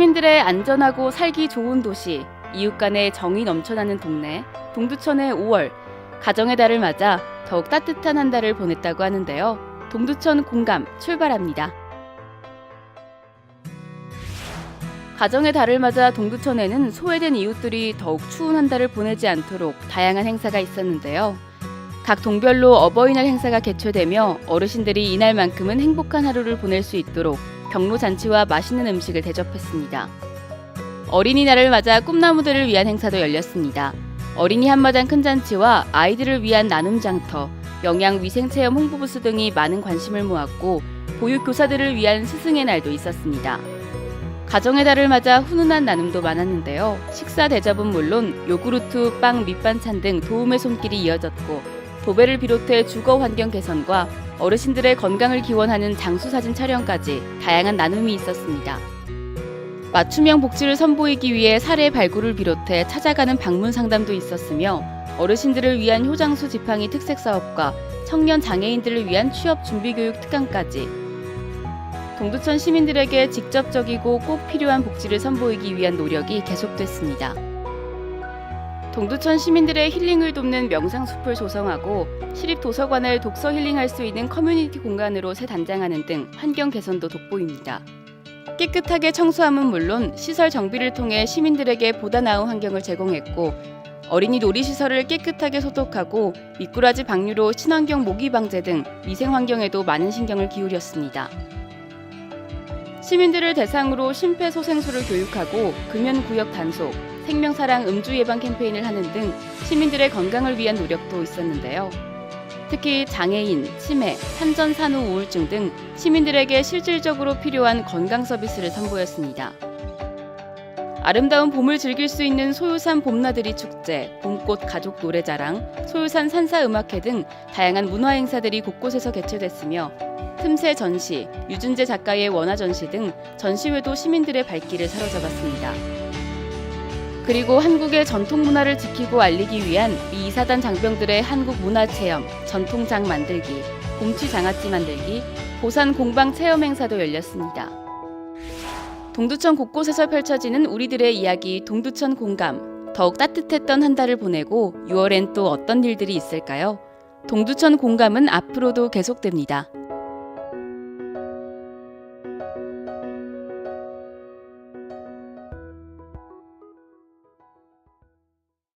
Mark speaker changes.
Speaker 1: 시민들의 안전하고 살기 좋은 도시, 이웃 간의 정이 넘쳐나는 동네, 동두천의 5월, 가정의 달을 맞아 더욱 따뜻한 한 달을 보냈다고 하는데요. 동두천 공감 출발합니다. 가정의 달을 맞아 동두천에는 소외된 이웃들이 더욱 추운 한 달을 보내지 않도록 다양한 행사가 있었는데요. 각 동별로 어버이날 행사가 개최되며 어르신들이 이날만큼은 행복한 하루를 보낼 수 있도록 경로 잔치와 맛있는 음식을 대접했습니다. 어린이날을 맞아 꿈나무들을 위한 행사도 열렸습니다. 어린이 한마당 큰 잔치와 아이들을 위한 나눔 장터, 영양 위생 체험 홍보 부스 등이 많은 관심을 모았고 보육 교사들을 위한 스승의 날도 있었습니다. 가정의 달을 맞아 훈훈한 나눔도 많았는데요. 식사 대접은 물론 요구르트, 빵, 밑반찬 등 도움의 손길이 이어졌고 도배를 비롯해 주거 환경 개선과 어르신들의 건강을 기원하는 장수 사진 촬영까지 다양한 나눔이 있었습니다. 맞춤형 복지를 선보이기 위해 사례 발굴을 비롯해 찾아가는 방문 상담도 있었으며 어르신들을 위한 효장수 지팡이 특색 사업과 청년 장애인들을 위한 취업 준비 교육 특강까지 동두천 시민들에게 직접적이고 꼭 필요한 복지를 선보이기 위한 노력이 계속됐습니다. 동두천 시민들의 힐링을 돕는 명상숲을 조성하고 시립 도서관을 독서 힐링할 수 있는 커뮤니티 공간으로 새 단장하는 등 환경 개선도 돋보입니다. 깨끗하게 청소함은 물론 시설 정비를 통해 시민들에게 보다 나은 환경을 제공했고 어린이 놀이시설을 깨끗하게 소독하고 미꾸라지 방류로 친환경 모기 방제 등 위생 환경에도 많은 신경을 기울였습니다. 시민들을 대상으로 심폐소생술을 교육하고 금연구역 단속, 생명사랑 음주 예방 캠페인을 하는 등 시민들의 건강을 위한 노력도 있었는데요. 특히 장애인, 치매, 산전산후 우울증 등 시민들에게 실질적으로 필요한 건강 서비스를 선보였습니다. 아름다운 봄을 즐길 수 있는 소유산 봄나들이 축제, 봄꽃 가족 노래자랑, 소유산 산사음악회 등 다양한 문화 행사들이 곳곳에서 개최됐으며 틈새 전시, 유준재 작가의 원화 전시 등 전시회도 시민들의 발길을 사로잡았습니다. 그리고 한국의 전통 문화를 지키고 알리기 위한 미 이사단 장병들의 한국 문화 체험, 전통장 만들기, 봄치 장아찌 만들기, 보산 공방 체험 행사도 열렸습니다. 동두천 곳곳에서 펼쳐지는 우리들의 이야기 동두천 공감. 더욱 따뜻했던 한 달을 보내고 6월엔 또 어떤 일들이 있을까요? 동두천 공감은 앞으로도 계속됩니다.